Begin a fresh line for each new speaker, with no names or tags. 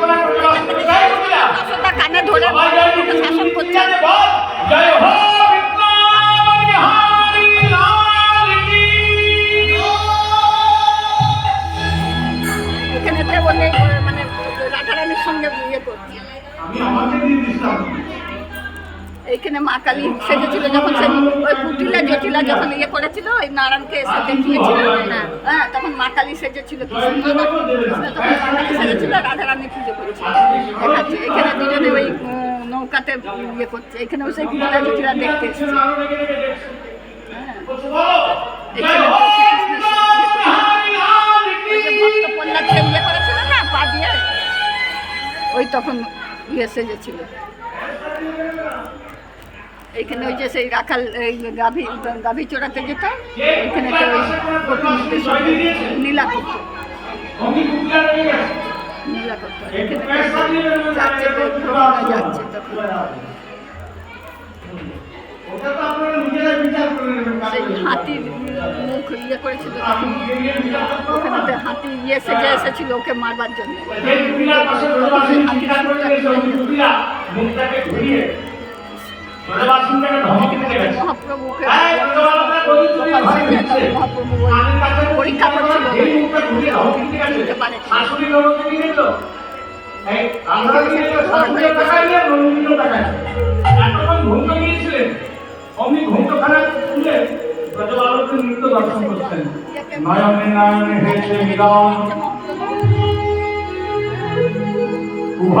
কোনা
ধরে শাসন করছে
জয়
মানে রাধারানীর সঙ্গে করছে।
আমি আমাকে দিয়ে দিছিলাম
এইখানে মা কালী সেজেছিল যখন সে ওই কুটিলা জটিলা যখন ইয়ে করেছিল ওই নারায়ণকে এসে দেখিয়েছিল। হ্যাঁ তখন মা কালী সেজেছিল কৃষ্ণ কৃষ্ণ তখন মা কালী সেজেছিল রাধারানী পুজো করেছিল। দেখাচ্ছে এখানে দুজনে ওই নৌকাতে ইয়ে করছে এখানে সেই কুটিলা জটিলা দেখতে এসছে। হ্যাঁ। এখানে ইয়ে ওই তখন ইয়ে সেজেছিল। এইখানে ওই যে সেই রাখাল এই গাভী গাভী চড়াতে যেত ওইখানে তো ওই নীলা করতো নীলা এখানে যাচ্ছে সেই হাতির মুখ ইয়ে করেছিল ওখানে হাতি ইয়ে সেজে এসেছিল ওকে মারবার জন্য।
ধমক দিতে গেছে।
মহাপ্রভুকে। মহাপ্রভু পরীক্ষা করছিল
শাশুড়ি এই আমরা নিয়ে এতক্ষণ ঘুমটা গিয়েছিলেন। অমনি খুলে নৃত্য দর্শন করছেন। নয়নে নয়নে মিলন।